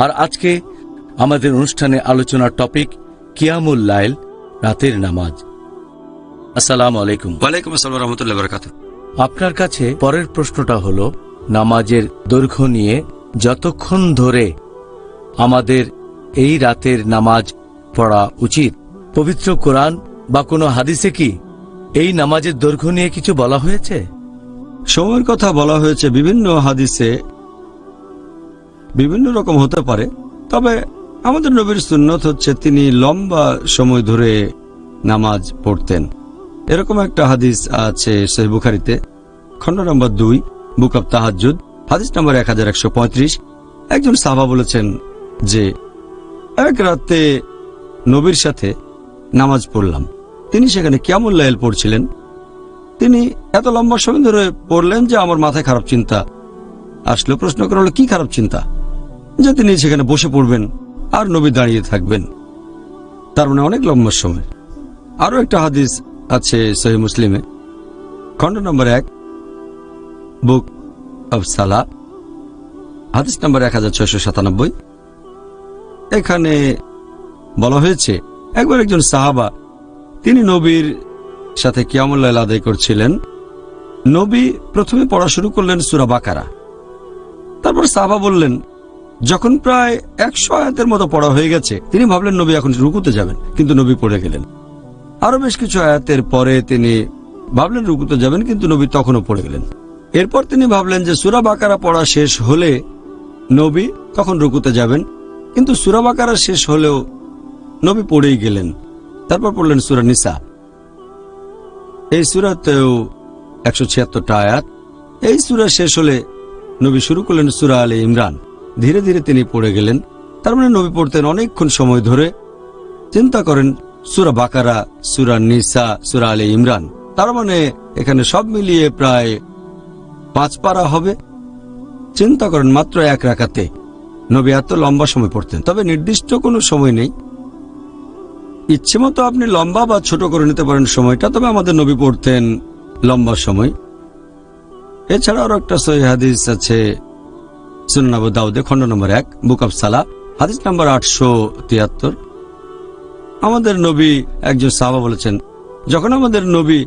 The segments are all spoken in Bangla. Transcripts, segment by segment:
আর আজকে আমাদের অনুষ্ঠানে আলোচনার টপিক কিয়ামুল লাইল রাতের নামাজ। আসসালামু আলাইকুম। ওয়ালাইকুম আসসালাম রহমতুল্লাহ বরকাত আপনার কাছে পরের প্রশ্নটা হলো নামাজের দৈর্ঘ্য নিয়ে যতক্ষণ ধরে আমাদের এই রাতের নামাজ পড়া উচিত পবিত্র কোরআন বা কোনো হাদিসে কি এই নামাজের দৈর্ঘ্য নিয়ে কিছু বলা হয়েছে? সময়ের কথা বলা হয়েছে বিভিন্ন হাদিসে বিভিন্ন রকম হতে পারে, তবে আমাদের নবীর সুন্নত হচ্ছে তিনি লম্বা সময় ধরে নামাজ পড়তেন। এরকম একটা হাদিস আছে সেই বুখারিতে, খণ্ড নম্বর দুই, বুক অব তাহাজুদ হাদিস নম্বর এক হাজার একশো পঁয়ত্রিশ। একজন সাহাবা বলেছেন যে, এক রাতে নবীর সাথে নামাজ পড়লাম। তিনি সেখানে কেমন লাইল পড়ছিলেন। তিনি এত লম্বা সময় ধরে পড়লেন যে আমার মাথায় খারাপ চিন্তা আসলো, প্রশ্ন করা হলো কি খারাপ চিন্তা? যে তিনি সেখানে বসে পড়বেন আর নবী দাঁড়িয়ে থাকবেন। তার মানে অনেক লম্বা সময়। আরও একটা হাদিস আছে সহি মুসলিমে। খণ্ড নম্বর এক, বুক অব সালা। হাদিস নম্বর এক হাজার ছয়শো সাতানব্বই। এখানে বলা হয়েছে, একবার একজন সাহাবা, তিনি নবীর সাথে কিয়ামুল্লাহ আদায় করছিলেন। নবী প্রথমে পড়া শুরু করলেন সুরা বাকারা। তারপর সাহাবা বললেন যখন প্রায় একশো আয়াতের মতো পড়া হয়ে গেছে, তিনি ভাবলেন, নবী এখন রুকুতে যাবেন। কিন্তু নবী পড়ে গেলেন। আরও বেশ কিছু আয়াতের পরে তিনি ভাবলেন, রুকুতে যাবেন। কিন্তু নবী তখনও পড়ে গেলেন। এরপর তিনি ভাবলেন যে, সুরা বাকারা পড়া শেষ হলে নবী তখন রুকুতে যাবেন। কিন্তু সুরা বাকারা শেষ হলেও নবী পড়েই গেলেন। তারপর পড়লেন সুরা নিসা। এই সুরাতেও একশো ছিয়াত্তরটা আয়াত। এই সুরা শেষ হলে নবী শুরু করলেন সুরা আলী ইমরান। ধীরে ধীরে তিনি পড়ে গেলেন। তার মানে নবী পড়তেন অনেকক্ষণ সময় ধরে। চিন্তা করেন, সুরা বাকারা, সুরা নিসা, সুরা আলী ইমরান। তার মানে এখানে সব মিলিয়ে প্রায় পাঁচ পারা হবে। চিন্তা করেন মাত্র এক রাখাতে নবী এত লম্বা সময় পড়তেন। তবে নির্দিষ্ট কোনো সময় নেই। ইচ্ছে মতো আপনি লম্বা বা ছোট করে নিতে পারেন সময়টা, তবে আমাদের নবী পড়তেন লম্বা সময়। এছাড়া আরও একটা সহি আছে সুনাবু দাউদে খণ্ড নম্বর এক, বুক অব সালা হাদিস নম্বর আটশো তিয়াত্তর। আমাদের নবী একজন সাহাবা বলেছেন, যখন আমাদের নবী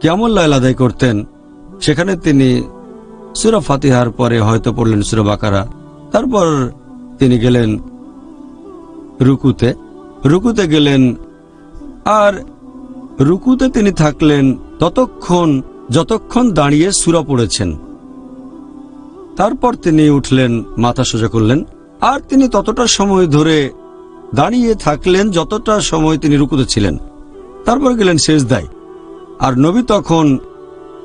কিয়ামুল্লাহ আদায় করতেন, সেখানে তিনি সুরা ফাতিহার পরে হয়তো পড়লেন সুরা বাকারা। তারপর তিনি গেলেন রুকুতে। রুকুতে গেলেন আর রুকুতে তিনি থাকলেন ততক্ষণ, যতক্ষণ দাঁড়িয়ে সুরা পড়েছেন। তারপর তিনি উঠলেন, মাথা সোজা করলেন, আর তিনি ততটা সময় ধরে দাঁড়িয়ে থাকলেন যতটা সময় তিনি রুকুতে ছিলেন। তারপর গেলেন শেষ দায় আর নবী তখন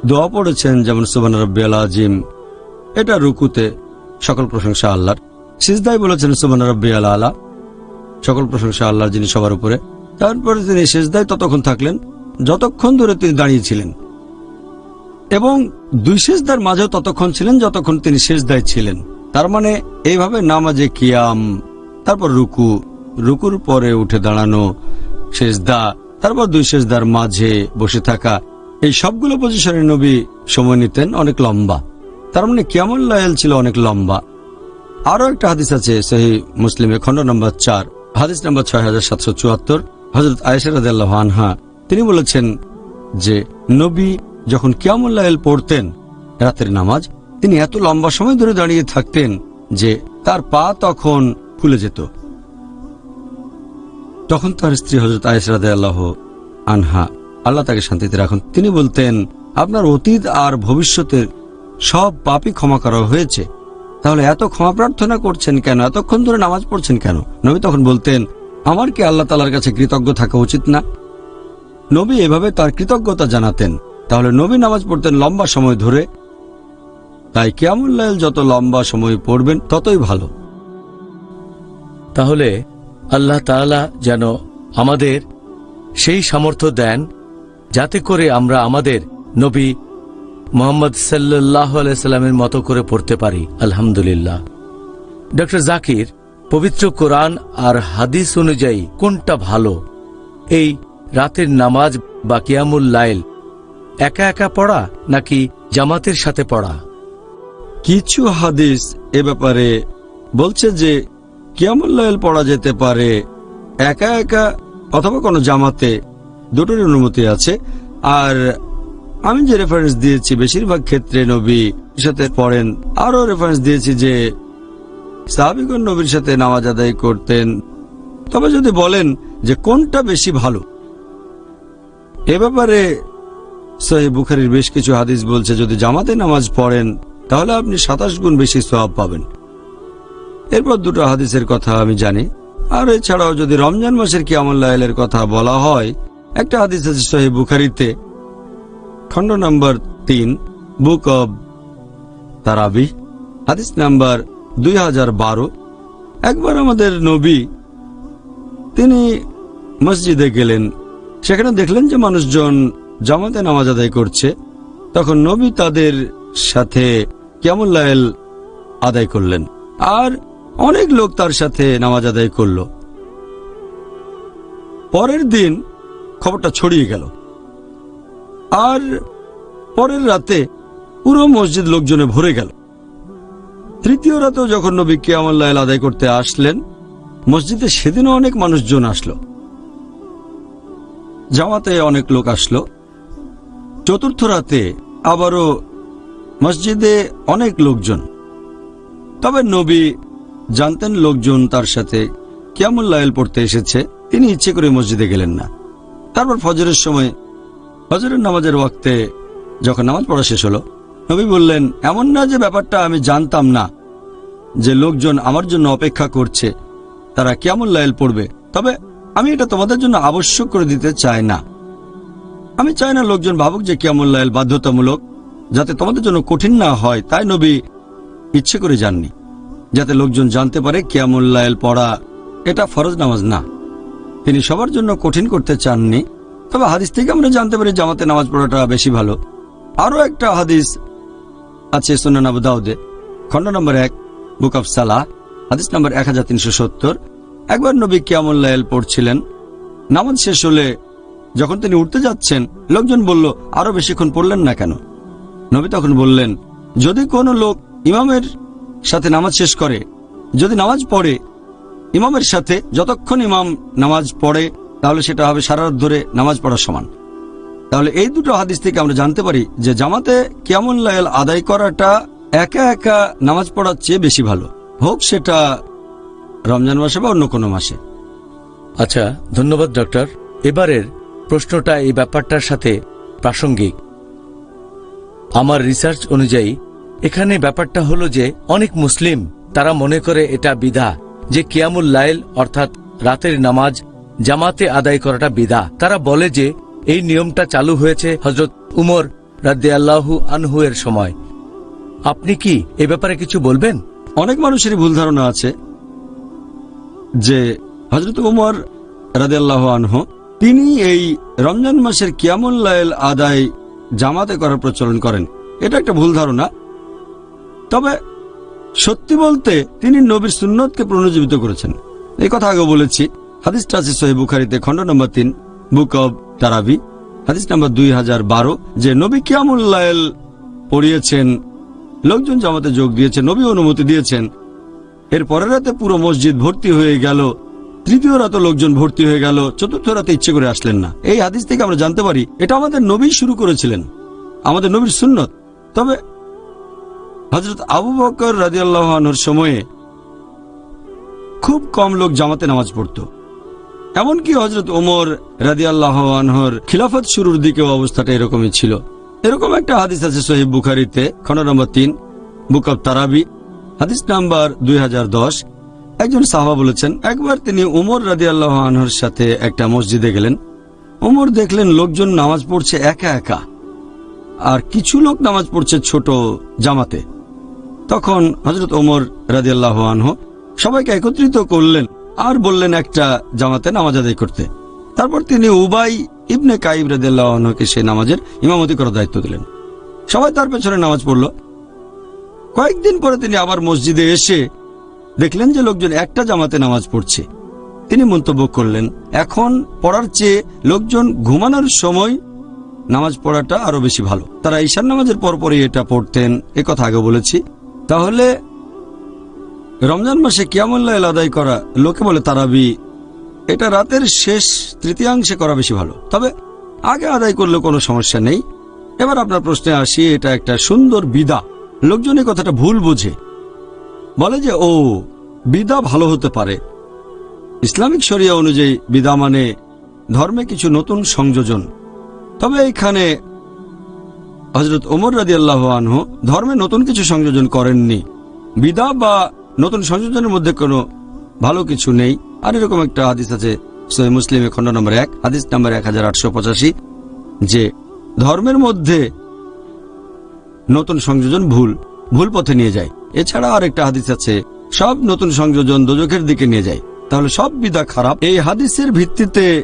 দোয়া পড়েছেন যেমন সুবান রব্বি আল আজিম এটা রুকুতে, সকল প্রশংসা আল্লাহর। সিজদাই বলেছেন সুবান রব্বি আল আলা সকল প্রশংসা আল্লাহর যিনি সবার উপরে। তারপরে তিনি শেষদায় ততক্ষণ থাকলেন, যতক্ষণ ধরে তিনি দাঁড়িয়েছিলেন এবং দুই শেষদার মাঝেও ততক্ষণ ছিলেন যতক্ষণ তিনি শেষদায় ছিলেন। তার মানে এইভাবে নামাজে কিয়াম, তারপর রুকু, রুকুর পরে উঠে দাঁড়ানো শেষদা তারপর দুই শেষদার মাঝে বসে থাকা, এই সবগুলো পজিশনে নবী সময় নিতেন অনেক লম্বা। তার মানে কিয়ামুল লাইল ছিল অনেক লম্বা। আরও একটা হাদিস আছে সেই মুসলিমে খণ্ড নম্বর চার, হাদিস নম্বর ছয় হাজার সাতশো চুয়াত্তর হজরত আয়সারাদ আনহা, তিনি বলেছেন যে, নবী যখন কিয়ামুল্লাহ পড়তেন রাতের নামাজ, তিনি এত লম্বা সময় ধরে দাঁড়িয়ে থাকতেন যে তার পা তখন ফুলে যেত। তখন তার স্ত্রী হজরত আয়সরাদ আল্লাহ আনহা আল্লাহ তাকে শান্তিতে রাখুন। তিনি বলতেন, আপনার অতীত আর ভবিষ্যতের সব পাপই ক্ষমা করা হয়েছে। তাহলে এত ক্ষমা প্রার্থনা করছেন কেন? এতক্ষণ ধরে নামাজ পড়ছেন কেন? নবী তখন বলতেন, আমার কি আল্লাহ তালার কাছে কৃতজ্ঞ থাকা উচিত না? নবী এভাবে তার কৃতজ্ঞতা জানাতেন। তাহলে নবী নামাজ পড়তেন লম্বা সময় ধরে। তাই কিয়ামুল্লাহ যত লম্বা সময় পড়বেন, ততই ভালো। তাহলে আল্লাহ তাআলা যেন আমাদের সেই সামর্থ্য দেন, যাতে করে আমরা আমাদের নবী মোহাম্মদ সাল্লাহ সাল্লামের মতো করে পড়তে পারি। আলহামদুলিল্লাহ। ডক্টর জাকির, পবিত্র কোরআন আর হাদিস অনুযায়ী কোনটা ভালো? এই রাতের নামাজ বা কিয়ামুল লাইল একা একা পড়া নাকি জামাতের সাথে পড়া? কিছু হাদিস এ ব্যাপারে বলছে যে কিয়ামুল্লাইল পড়া যেতে পারে একা একা অথবা কোনো জামাতে দুটোর অনুমতি আছে। আর আমি যে রেফারেন্স দিয়েছি, বেশিরভাগ ক্ষেত্রে নবী সাথে পড়েন। আরও রেফারেন্স দিয়েছি যে, সাহাবিগণ নবীর সাথে নামাজ আদায় করতেন। তবে যদি বলেন যে কোনটা বেশি ভালো, এ ব্যাপারে সহি বুখারির বেশ কিছু হাদিস বলছে, যদি জামাতে নামাজ পড়েন, তাহলে আপনি সাতাশ গুণ বেশি সওয়াব পাবেন। এরপর দুটো হাদিসের কথা আমি জানি। আর এছাড়াও যদি রমজান মাসের কিয়ামুল্লাহের কথা বলা হয়, একটা হাদিস আছে সহি বুখারিতে, খণ্ড নম্বর তিন, বুক অব তারাবি, হাদিস নাম্বার দুই হাজার বারো। একবার আমাদের নবী, তিনি মসজিদে গেলেন, সেখানে দেখলেন যে মানুষজন জামাতে নামাজ আদায় করছে, তখন নবী তাদের সাথে কেমুল্লায়েল আদায় করলেন? আর অনেক লোক তার সাথে নামাজ আদায় করল। পরের দিন খবরটা ছড়িয়ে গেল। আর পরের রাতে পুরো মসজিদ লোকজনে ভরে গেল। তৃতীয় রাতেও যখন নবী কিয়ামুল্লাহ আদায় করতে আসলেন, মসজিদে সেদিনও অনেক মানুষজন আসলো। জামাতে অনেক লোক আসলো। চতুর্থ রাতে আবারও মসজিদে অনেক লোকজন। তবে নবী জানতেন লোকজন তার সাথে কেমন কিয়ামুল্লাইল পড়তে এসেছে, তিনি ইচ্ছে করে মসজিদে গেলেন না। তারপর ফজরের সময়, ফজরের নামাজের ওয়াক্তে যখন নামাজ পড়া শেষ হলো, নবী বললেন, এমন না যে ব্যাপারটা আমি জানতাম না যে লোকজন আমার জন্য অপেক্ষা করছে, তারা কেমন লাইল পড়বে। তবে আমি এটা তোমাদের জন্য আবশ্যক করে দিতে চাই না। আমি চাই না লোকজন ভাবুক যে লাইল বাধ্যতামূলক, যাতে তোমাদের জন্য কঠিন না হয়, তাই নবী ইচ্ছে করে যাননি, যাতে লোকজন জানতে পারে লাইল পড়া এটা ফরজ নামাজ না। তিনি সবার জন্য কঠিন করতে চাননি, তবে হাদিস থেকে আমরা জানতে পারি জামাতে নামাজ পড়াটা বেশি ভালো। আরও একটা হাদিস আছে সুনান আবু দাউদে, খণ্ড নম্বর এক, বুক অফ সালাহ হাদিস নম্বর এক হাজার তিনশো সত্তর। একবার নবী কিয়ামুল্লাহ পড়ছিলেন, নামাজ শেষ হলে যখন তিনি উঠতে যাচ্ছেন, লোকজন বলল, আরও বেশিক্ষণ পড়লেন না কেন? নবী তখন বললেন, যদি কোনো লোক ইমামের সাথে নামাজ শেষ করে, যদি নামাজ পড়ে, ইমামের সাথে যতক্ষণ ইমাম নামাজ পড়ে, তাহলে সেটা হবে সারা রাত ধরে নামাজ পড়ার সমান। তাহলে এই দুটো হাদিস থেকে আমরা জানতে পারি যে জামাতে কেমন লায়াল আদায় করাটা একা একা নামাজ পড়ার চেয়ে বেশি ভালো। হোক সেটা রমজান মাসে বা অন্য কোনো মাসে। আচ্ছা ধন্যবাদ ডক্টর এবারের প্রশ্নটা এই ব্যাপারটার সাথে প্রাসঙ্গিক। আমার রিসার্চ অনুযায়ী, এখানে ব্যাপারটা হলো যে অনেক মুসলিম, তারা মনে করে এটা বিধা যে কিয়ামুল লাইল অর্থাৎ রাতের নামাজ জামাতে আদায় করাটা বিধা তারা বলে যে এই নিয়মটা চালু হয়েছে হজরত উমর রাদ্দে আল্লাহু আনহু এর সময়। আপনি কি এ ব্যাপারে কিছু বলবেন? অনেক মানুষেরই ভুল ধারণা আছে যে হজরত উমর রাদেল্লাহ আনহ তিনি এই রমজান মাসের কিয়ামুল লাইল আদায় জামাতে করার প্রচলন করেন। এটা একটা ভুল ধারণা। তবে সত্যি বলতে তিনি নবীর সুন্নতকে পুনর্জীবিত করেছেন। এই কথা আগে বলেছি। হাদিসটা আছে সহি বুখারিতে, খণ্ড নম্বর তিন, বুক অব তারাবি। হাদিস নম্বর দুই হাজার বারো, যে নবী কিয়ামুল লাইল পড়িয়েছেন, লোকজন জামাতে যোগ দিয়েছেন, নবী অনুমতি দিয়েছেন। এর পরের রাতে পুরো মসজিদ ভর্তি হয়ে গেল। তৃতীয় রাতে লোকজন ভর্তি হয়ে গেল, চতুর্থ রাতে ইচ্ছে করে আসলেন না। এই হাদিস থেকে আমরা জানতে পারি, এটা আমাদের নবী শুরু করেছিলেন। আমাদের নবীর সুন্নত। তবে হজরত আবু বকর রাজিয়াল্লাহর সময়ে খুব কম লোক জামাতে নামাজ পড়ত। এমনকি হজরত ওমর রাজিয়াল্লাহ আনহর খিলাফত শুরুর দিকেও অবস্থাটা এরকমই ছিল। এরকম একটা হাদিস আছে সহিব বুখারিতে খন্ড নম্বর তিন, বুক অব তারাবি, হাদিস নাম্বার দুই হাজার দশ। একজন সাহাবা বলেছেন, একবার তিনি উমর রাজি আল্লাহ আনহর সাথে একটা মসজিদে গেলেন। উমর দেখলেন লোকজন নামাজ পড়ছে একা একা, আর কিছু লোক নামাজ পড়ছে ছোট জামাতে। তখন হজরত ওমর রাজি আল্লাহ আনহ সবাইকে একত্রিত করলেন আর বললেন, একটা জামাতে নামাজ আদায় করতে। তারপর তিনি উবাই ইবনে কাইব রাদিয়াল্লাহু আনহুকে সেই নামাজের ইমামতি করার দায়িত্ব দিলেন। সবাই তার পেছনে নামাজ পড়ল। কয়েকদিন পরে তিনি আবার মসজিদে এসে দেখলেন যে লোকজন একটা জামাতে নামাজ পড়ছে। তিনি মন্তব্য করলেন, এখন পড়ার চেয়ে লোকজন ঘুমানোর সময় নামাজ পড়াটা আরও বেশি ভালো। তারা ঈশান নামাজের পরপরই এটা পড়তেন, এ কথা আগে বলেছি। তাহলে রমজান মাসে কিয়ামুল্লাহ আদায় করা, লোকে বলে তারাবি, এটা রাতের শেষ তৃতীয়াংশে করা বেশি ভালো। তবে আগে আদায় করলে কোনো সমস্যা নেই। এবার আপনার প্রশ্নে আসি, এটা একটা সুন্দর বিদা। লোকজন কথাটা ভুল বোঝে। বলে যে, ও, বিদা ভালো হতে পারে। ইসলামিক শরিয়া অনুযায়ী বিদা মানে ধর্মে কিছু নতুন সংযোজন। তবে এইখানে হজরত ওমর রাজি আল্লাহ আনহু ধর্মে নতুন কিছু সংযোজন করেননি। বিদা বা নতুন সংযোজনের মধ্যে কোনো ভালো কিছু নেই। আর এরকম একটা হাদিস আছে সহি মুসলিমে খন্ড নম্বর এক, হাদিস নম্বর এক হাজার আটশো পঁচাশি, যে ধর্মের মধ্যে নতুন সংযোজন ভুল ভুল পথে নিয়ে যায়। এছাড়া আর একটা হাদিস আছে, সব নতুন সংযোজন দোজখের দিকে নিয়ে যায়। তাহলে সব বিদা খারাপ? এই হাদিসের ভিত্তিতে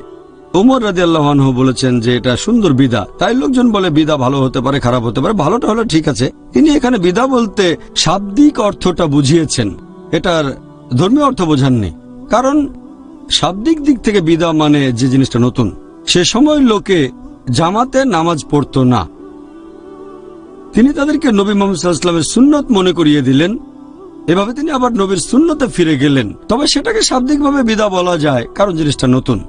উমর রাজি আল্লাহানহু বলেছেন যে এটা সুন্দর বিদা। তাই লোকজন বলে, বিদা ভালো হতে পারে, খারাপ হতে পারে, ভালোটা হলে ঠিক আছে। তিনি এখানে বিদা বলতে শাব্দিক অর্থটা বুঝিয়েছেন। এটার ধর্মীয় অর্থ বোঝাননি। কারণ শাব্দিক দিক থেকে বিদা মানে যে জিনিসটা নতুন। সে সময় লোকে জামাতে নামাজ পড়তো না। তিনি তাদেরকে নবী মোহাম্মদ সাল্লাহামের সুন্নত মনে করিয়ে দিলেন। এভাবে তিনি আবার নবীর সুন্নতে ফিরে গেলেন। তবে সেটাকে শাব্দিকভাবে বিদা বলা যায়, কারণ জিনিসটা নতুন।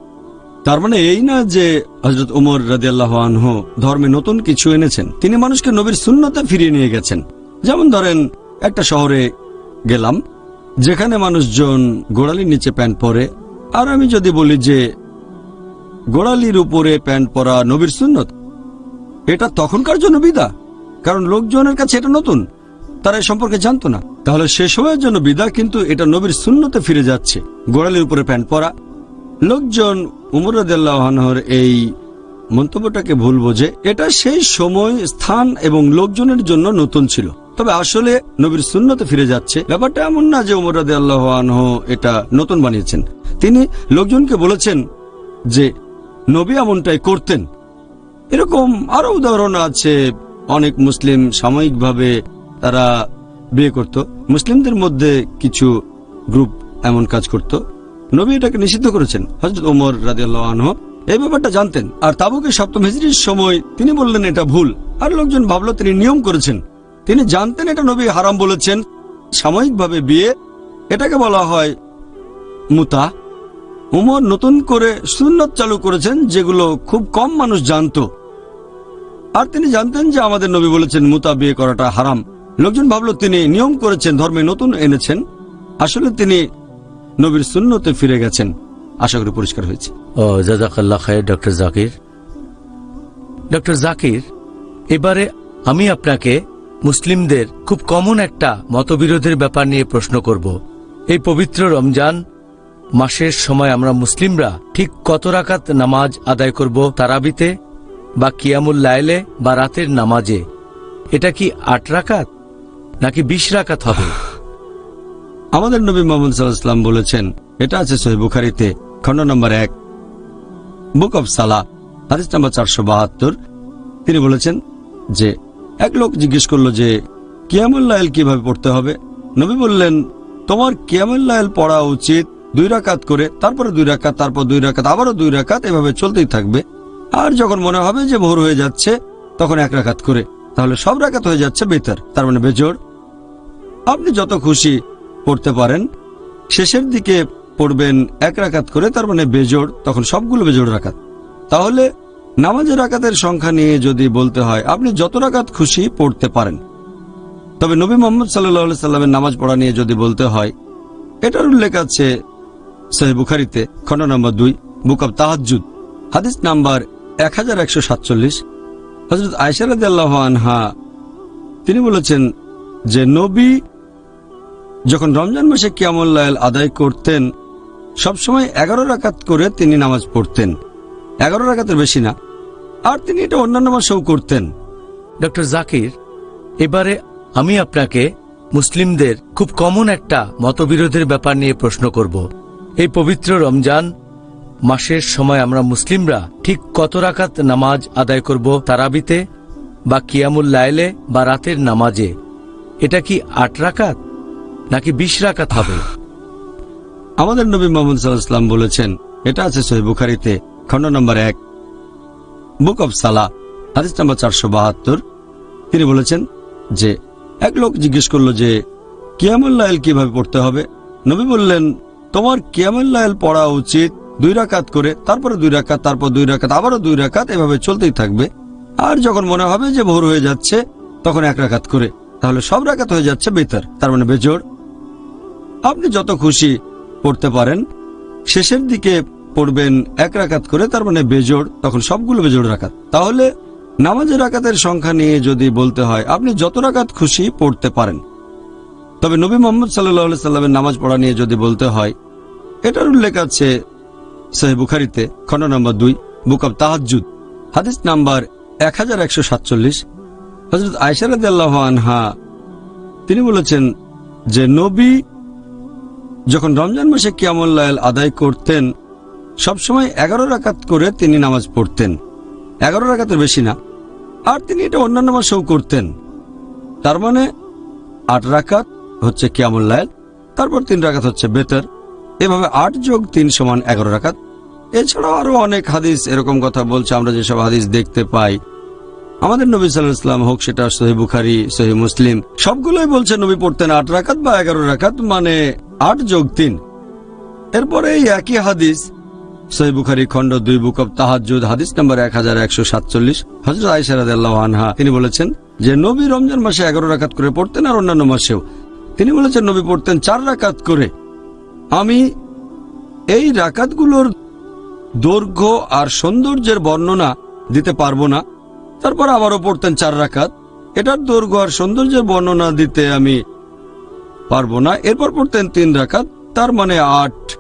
তার মানে এই না যে হজরত উমর রাজিয়াল্লাহ আনহু ধর্মে নতুন কিছু এনেছেন, তিনি মানুষকে নবীর শূন্যতে ফিরিয়ে নিয়ে গেছেন। যেমন ধরেন, একটা শহরে গেলাম, যেখানে মানুষজন গোড়ালির নিচে প্যান্ট পরে, আর আমি যদি বলি যে গোড়ালির উপরে প্যান্ট পরা নবীর সুন্নত, এটা তখনকার জন্য বিদা? কারণ লোকজনের কাছে এটা নতুন। তারা এ সম্পর্কে জানতো না। তাহলে সে সময়ের জন্য বিদা কিন্তু এটা নবীর শূন্যতে ফিরে যাচ্ছে। গোড়ালির উপরে প্যান্ট পরা। লোকজন উমরুদ্দাহর এই মন্তব্যটাকে ভুল বোঝে। এটা সেই সময় স্থান এবং লোকজনের জন্য নতুন ছিল। তবে আসলে নবীর শূন্যতে ফিরে যাচ্ছে। ব্যাপারটা এমন না যে উমরাদ আল্লাহ আনহ এটা নতুন বানিয়েছেন। তিনি লোকজনকে বলেছেন যে, নবী এমনটাই করতেন। এরকম আরও উদাহরণ আছে অনেক মুসলিম সাময়িকভাবে তারা বিয়ে করত। মুসলিমদের মধ্যে কিছু গ্রুপ এমন কাজ করত। নবী এটাকে নিষিদ্ধ করেছেন। হজরত ওমর রাজিয়াল্লাহ এই ব্যাপারটা জানতেন। আর তাবুকে সপ্তম হিজড়ির সময় তিনি বললেন, এটা ভুল। আর লোকজন ভাবলো, তিনি নিয়ম করেছেন। তিনি জানতেন এটা নবী হারাম বলেছেন। সাময়িকভাবে বিয়ে, এটাকে বলা হয় মুতা। উমর নতুন করে সুন্নত চালু করেছেন, যেগুলো খুব কম মানুষ জানতো। আর তিনি জানতেন যে আমাদের নবী বলেছেন, মুতা বিয়ে করাটা হারাম। লোকজন ভাবলো, তিনি নিয়ম করেছেন, ধর্মে নতুন এনেছেন। আসলে তিনি নবীর শূন্যতে ফিরে গেছেন। আশা করি পরিষ্কার হয়েছে। জাকির। ডক্টর জাকির, এবারে আমি আপনাকে মুসলিমদের খুব কমন একটা মতবিরোধের ব্যাপার নিয়ে প্রশ্ন করব। এই পবিত্র রমজান মাসের সময় আমরা মুসলিমরা ঠিক কত রাকাত নামাজ আদায় করব তারাবিতে? বা কিয়ামুল লাইলে বা রাতের নামাজে। এটা কি আট রাকাত? নাকি বিশ রাকাত হবে? আমাদের নবী মোহাম্মদ সাল্লাহাম বলেছেন, এটা আছে সহি বুখারিতে, খণ্ড নম্বর এক, বুক অব সালা হাদিস নম্বর চারশো বাহাত্তর। তিনি বলেছেন যে, এক লোক জিজ্ঞেস করল যে কিয়ামুল্লাহল কীভাবে পড়তে হবে? নবী বললেন, তোমার কিয়ামুল্লাহল পড়া উচিত দুই রাকাত করে, তারপরে দুই রাকাত, তারপর দুই রাকাত, আবারও দুই রাকাত, এভাবে চলতেই থাকবে। আর যখন মনে হবে যে ভোর হয়ে যাচ্ছে, তখন এক রাকাত করে, তাহলে সব রাকাত হয়ে যাচ্ছে বেতার, তার মানে বেজোড়। আপনি যত খুশি পড়তে পারেন, শেষের দিকে পড়বেন এক রাকাত করে, তার মানে বেজোড়, তখন সবগুলো বেজোড় রাখাত তাহলে নামাজের রাকাতের সংখ্যা নিয়ে যদি বলতে হয়, আপনি যত রাকাত খুশি পড়তে পারেন। তবে নবী মোহাম্মদ সাল্লাহ সাল্লামের নামাজ পড়া নিয়ে যদি বলতে হয়, এটার উল্লেখ আছে সহি বুখারিতে, খণ্ড নম্বর দুই, বুক অব তাহাজুদ হাদিস নাম্বার এক হাজার একশো সাতচল্লিশ। হজরত আয়সারদ তিনি বলেছেন যে নবী যখন রমজান মাসে কিয়ামুল্লাহ আদায় করতেন, সবসময় এগারো রাকাত করে তিনি নামাজ পড়তেন। এগারো রাকাতের বেশি না। আর তিনি এটা অন্যান্য মাসেও করতেন। ডক্টর জাকির, এবারে আমি আপনাকে মুসলিমদের খুব কমন একটা মতবিরোধের ব্যাপার নিয়ে প্রশ্ন করব। এই পবিত্র রমজান মাসের সময় আমরা মুসলিমরা ঠিক কত রাকাত নামাজ আদায় করব তারাবিতে বা কিয়ামুল লাইলে বা রাতের নামাজে? এটা কি আট রাকাত নাকি বিশ রাকাত হবে? আমাদের নবী মোহাম্মদ সাল্লাহাম বলেছেন, এটা আছে সহি বুখারিতে, খণ্ড নম্বর এক, বুক অব সালা, হাদিস নম্বর চারশো বাহাত্তর। তিনি বলেছেন যে, এক লোক জিজ্ঞেস করল যে কিয়ামুল্লাইল কীভাবে পড়তে হবে? নবী বললেন, তোমার কিয়ামুল্লাইল পড়া উচিত দুই রাকাত করে, তারপরে দুই রাকাত, তারপর দুই রাকাত, আবারও দুই রাকাত, এভাবে চলতেই থাকবে। আর যখন মনে হবে যে ভোর হয়ে যাচ্ছে, তখন এক রাকাত করে। তাহলে সব রাকাত হয়ে যাচ্ছে বেতার, তার মানে বেজোড়। আপনি যত খুশি পড়তে পারেন, শেষের দিকে পড়বেন এক রাকাত করে, তার মানে বেজোড়, তখন সবগুলো বেজোড় রাকাত। তাহলে নামাজের রাকাতের সংখ্যা নিয়ে যদি বলতে হয়, আপনি যত রাকাত খুশি পড়তে পারেন। তবে নবী মোহাম্মদ সাল্লাহ সাল্লামের নামাজ পড়া নিয়ে যদি বলতে হয়, এটার উল্লেখ আছে সহি বুখারিতে খণ্ড নম্বর দুই, বুক অব তাহাজুদ হাদিস নাম্বার এক হাজার একশো সাতচল্লিশ। হজরত আয়সারদ আনহা, তিনি বলেছেন যে নবী যখন রমজান মাসে কিয়ামুল্লাহ আদায় করতেন সবসময় এগারো রাকাত করে তিনি নামাজ পড়তেন। এগারো রাকাতের বেশি না। আর তিনি এটা অন্যান্য মাসেও করতেন। তার মানে আট রাকাত হচ্ছে কিয়ামুল্লায়ল তারপর তিন রাকাত হচ্ছে বেতর। এভাবে আট যোগ তিন সমান এগারো রাকাত। এছাড়াও আরও অনেক হাদিস এরকম কথা বলছে, আমরা যেসব হাদিস দেখতে পাই। আমাদের নবী সাল্লাহ ইসলাম হোক, সেটা সহি বুখারি, সহি মুসলিম, সবগুলোই বলছে নবী পড়তেন আট রাকাত বা এগারো রাকাত মানে আট যোগ তিন। এরপরে এই একই হাদিস, সহি বুখারি খণ্ড দুই বুক অব তাহাজুদ হাদিস নম্বর এক হাজার একশো সাতচল্লিশ হজরত আইসারাদ আনহা, তিনি বলেছেন যে নবী রমজান মাসে এগারো রাকাত করে পড়তেন আর অন্যান্য মাসেও। তিনি বলেছেন নবী পড়তেন চার রাকাত করে। আমি এই রাকাতগুলোর দৈর্ঘ্য আর সৌন্দর্যের বর্ণনা দিতে পারব না। তারপর আবারও পড়তেন চার রাকাত। এটার দৈর্ঘ্য আর সৌন্দর্যের বর্ণনা দিতে আমি পারব না। এরপর পড়তেন তিন রাকাত, তার মানে আট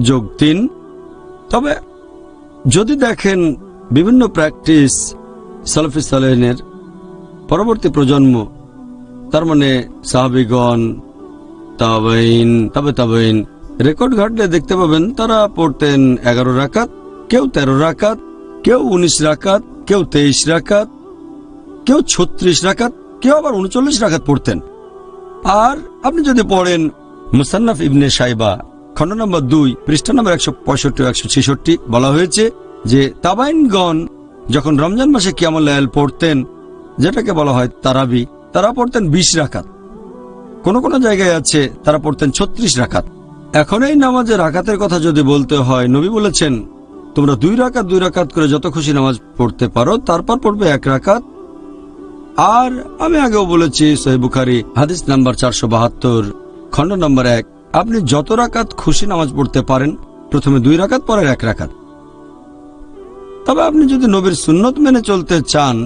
যোগ তিন। তবে যদি দেখেন বিভিন্ন প্র্যাকটিস সালফি সালেনের পরবর্তী প্রজন্ম, তার মানে সাহাবিগণ তাবাইন তবে তাবাইন রেকর্ড ঘাটলে দেখতে পাবেন তারা পড়তেন এগারো রাকাত, কেউ তেরো রাকাত, কেউ উনিশ রাকাত, কেউ তেইশ রাকাত, কেউ ছত্রিশ রাকাত, কেউ আবার উনচল্লিশ রাকাত পড়তেন। আর আপনি যদি পড়েন মুসান্নাফ ইবনে সাইবা খণ্ড নম্বর দুই, পৃষ্ঠা নম্বর একশো পঁয়ষট্টি একশো ছেষট্টি বলা হয়েছে যে তাবাইনগণ যখন রমজান মাসে কিয়ামুল্লাহ পড়তেন, যেটাকে বলা হয় তারাবি, তারা পড়তেন বিশ রাকাত। কোন কোনো জায়গায় আছে তারা পড়তেন ছত্রিশ রাকাত। এখন এই নামাজের রাকাতের কথা যদি বলতে হয়, নবী বলেছেন, তোমরা দুই রাকাত দুই রাকাত করে যত খুশি নামাজ পড়তে পারো, তারপর পড়বে এক রাকাত। আর আমি আগেও বলেছি বুখারি, হাদিস নাম্বার চারশো বাহাত্তর, খণ্ড নম্বর এক, আপনি যত রাকাত খুশি নামাজ পড়তে পারেন, প্রথমে দুই রাকাত পরে এক রাকাত। তবে আপনি যদি নবীর সুন্নত মেনে চলতে চান,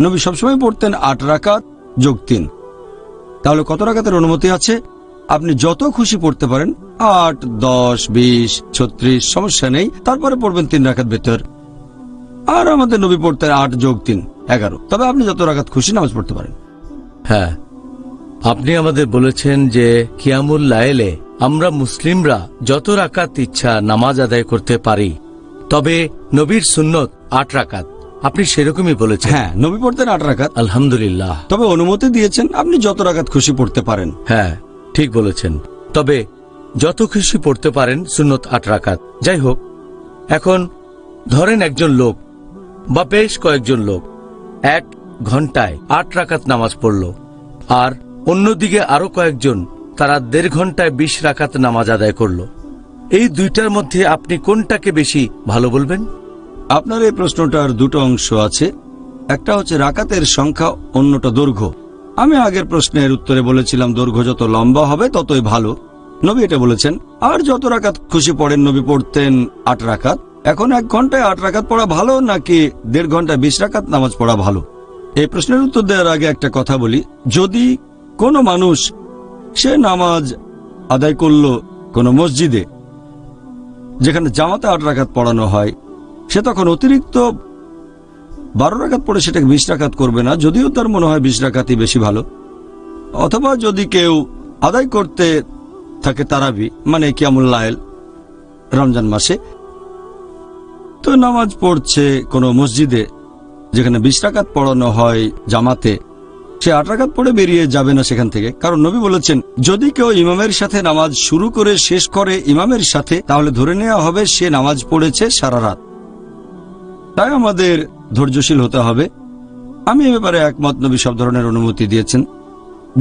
নবী সবসময় পড়তেন আট রাকাত যোগ তিন। তাহলে কত রাকাতের অনুমতি আছে? আপনি যত খুশি পড়তে পারেন আট দশ বিশ ছত্রিশ সমস্যা নেই। তারপরে পড়বেন তিন রাকাত ভেতর। আর আমাদের নবী পড়তেন আট যোগ তিন এগারো। তবে আপনি যত রাখাত খুশি নামাজ পড়তে পারেন। হ্যাঁ আপনি আমাদের বলেছেন যে কিয়ামুল লায়েলে আমরা মুসলিমরা যত রাকাত ইচ্ছা নামাজ আদায় করতে পারি তবে নবীর সুন্নত আট রাকাত আপনি সেরকমই বলেছেন। হ্যাঁ নবী পড়তেন আট রাকাত আলহামদুলিল্লাহ। তবে অনুমতি দিয়েছেন আপনি যত রাকাত খুশি পড়তে পারেন। হ্যাঁ ঠিক বলেছেন। তবে যত খুশি পড়তে পারেন সুন্নত আট রাকাত। যাই হোক, এখন ধরেন একজন লোক বা বেশ কয়েকজন লোক এক ঘন্টায় আট রাকাত নামাজ পড়ল আর অন্যদিকে আরও কয়েকজন তারা দেড় ঘন্টায় বিশ রাকাত নামাজ আদায় করল। এই দুইটার মধ্যে আপনি কোনটাকে বেশি ভালো বলবেন? আপনার এই প্রশ্নটার দুটো অংশ আছে। একটা হচ্ছে রাকাতের সংখ্যা, অন্যটা দৈর্ঘ্য। আমি আগের প্রশ্নের উত্তরে বলেছিলাম দৈর্ঘ্য যত লম্বা হবে ততই ভালো। নবী এটা বলেছেন, আর যত রাকাত খুশি পড়েন, নবী পড়তেন আট রাকাত। এখন এক ঘন্টায় আট রাকাত পড়া ভালো নাকি দেড় ঘন্টায় বিশ রাকাত নামাজ পড়া ভালো? এই প্রশ্নের উত্তর দেওয়ার আগে একটা কথা বলি, যদি কোনো মানুষ সে নামাজ আদায় করল কোনো মসজিদে, যেখানে জামাতে আট রাকাত পড়ানো হয়, সে তখন অতিরিক্ত বারো রাকাত পড়ে সেটাকে বিশ রাকাত করবে না, যদিও তার মনে হয় বিশ রাকাতই বেশি ভালো। অথবা যদি কেউ আদায় করতে থাকে তারাবি মানে কিয়ামুল্লায়েল রমজান মাসে। তো নামাজ পড়ছে কোনো মসজিদে, যেখানে বিশ রাকাত পড়ানো হয় জামাতে। সে আট রাকাত পড়ে বেরিয়ে যাবে না সেখান থেকে। কারণ নবী বলেছেন, যদি কেউ ইমামের সাথে নামাজ শুরু করে শেষ করে ইমামের সাথে, তাহলে ধরে নেওয়া হবে সে নামাজ পড়েছে সারা রাত। তাই আমাদের ধৈর্যশীল হতে হবে। আমি এ ব্যাপারে একমত, নবী সব ধরনের অনুমতি দিয়েছেন।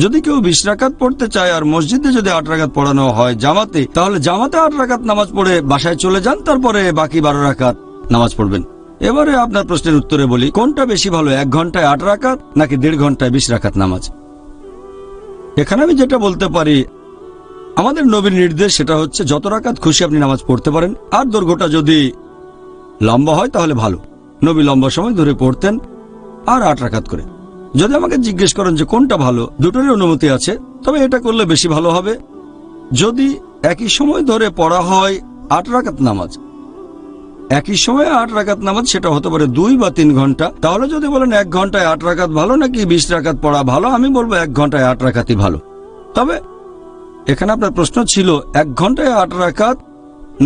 যদি কেউ বিশ রাকাত পড়তে চায় আর মসজিদে যদি আট রাকাত পড়ানো হয় জামাতে, তাহলে জামাতে আট রাকাত নামাজ পড়ে বাসায় চলে যান, তারপরে বাকি বারো রাকাত নামাজ পড়বেন। এবারে আপনার প্রশ্নের উত্তরে বলি, কোনটা বেশি ভালো, এক ঘন্টায় আট রাকাত নাকি দেড় ঘন্টায় বিশ রাকাত নামাজ? এখানে আমি যেটা বলতে পারি, আমাদের নবীর নির্দেশ সেটা হচ্ছে যত রাকাত খুশি আপনি নামাজ পড়তে পারেন, আর দৈর্ঘ্যটা যদি লম্বা হয় তাহলে ভালো। নবী লম্বা সময় ধরে পড়তেন, আর আট রাকাত করে। যদি আমাকে জিজ্ঞেস করেন যে কোনটা ভালো, দুটোরই অনুমতি আছে, তবে এটা করলে বেশি ভালো হবে। যদি একই সময় ধরে পড়া হয় আট রাকাত নামাজ, একই সময়ে আট রাকাত নামাজ, সেটা হতে পারে দুই বা তিন ঘণ্টা, তাহলে যদি বলেন এক ঘন্টায় আট রাকাত ভালো নাকি বিশ রাকাত পড়া ভালো, আমি বলব এক ঘন্টায় আট রাকাতই ভালো। তবে এখানে আপনার প্রশ্ন ছিল, এক ঘন্টায় আট রাকাত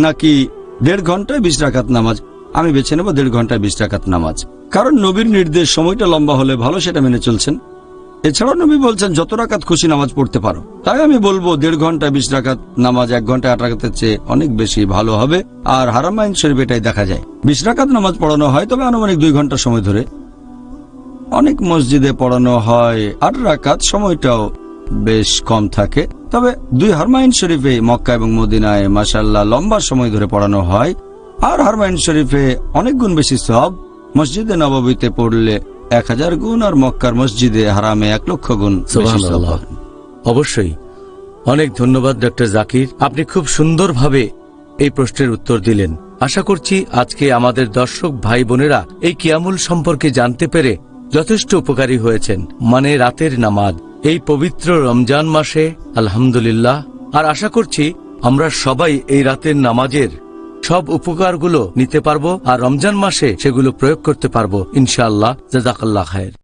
নাকি দেড় ঘন্টায় বিশ রাকাত নামাজ? আমি বেছে নেব দেড় ঘন্টায় বিশ রাকাত নামাজ। কারণ নবীর নির্দেশ সময়টা লম্বা হলে ভালো, সেটা মেনে চলছেন। এছাড়াও নবী বলছেন, যত রাকাত খুশি নামাজ পড়তে পারো। তাই আমি বলব, দেড় ঘন্টায় বিশ রাকাত নামাজ এক ঘন্টায় আট রাকাতের চেয়ে অনেক বেশি ভালো হবে। আর হারামাইন শরীফ এটাই দেখা যায়। বিশ রাকাত নামাজ পড়ানো হয়, তবে আনুমানিক দুই ঘণ্টা সময় ধরে। অনেক মসজিদে পড়ানো হয়, আট রাকাত সময়টাও বেশ কম থাকে। তবে দুই হারমাইন শরীফে মক্কা এবং মদিনায় মাসাল্লাহ লম্বা সময় ধরে পড়ানো হয়। আর হারমাইন শরীফে অনেক গুণ বেশি সব মসজিদে নবাবিতে পড়লে এক হাজার গুণ আর মক্কার মসজিদে হারামে এক লক্ষ গুণ। অবশ্যই। অনেক ধন্যবাদ ডক্টর জাকির। আপনি খুব সুন্দরভাবে এই প্রশ্নের উত্তর দিলেন। আশা করছি আজকে আমাদের দর্শক ভাই বোনেরা এই কিয়ামুল সম্পর্কে জানতে পেরে যথেষ্ট উপকারী হয়েছেন। মানে রাতের নামাজ, এই পবিত্র রমজান মাসে, আলহামদুলিল্লাহ। আর আশা করছি আমরা সবাই এই রাতের নামাজের সব উপকারগুলো নিতে পারব আর রমজান মাসে সেগুলো প্রয়োগ করতে পারব। ইনশাআল্লাহ। জাজাকাল্লাহ খায়ের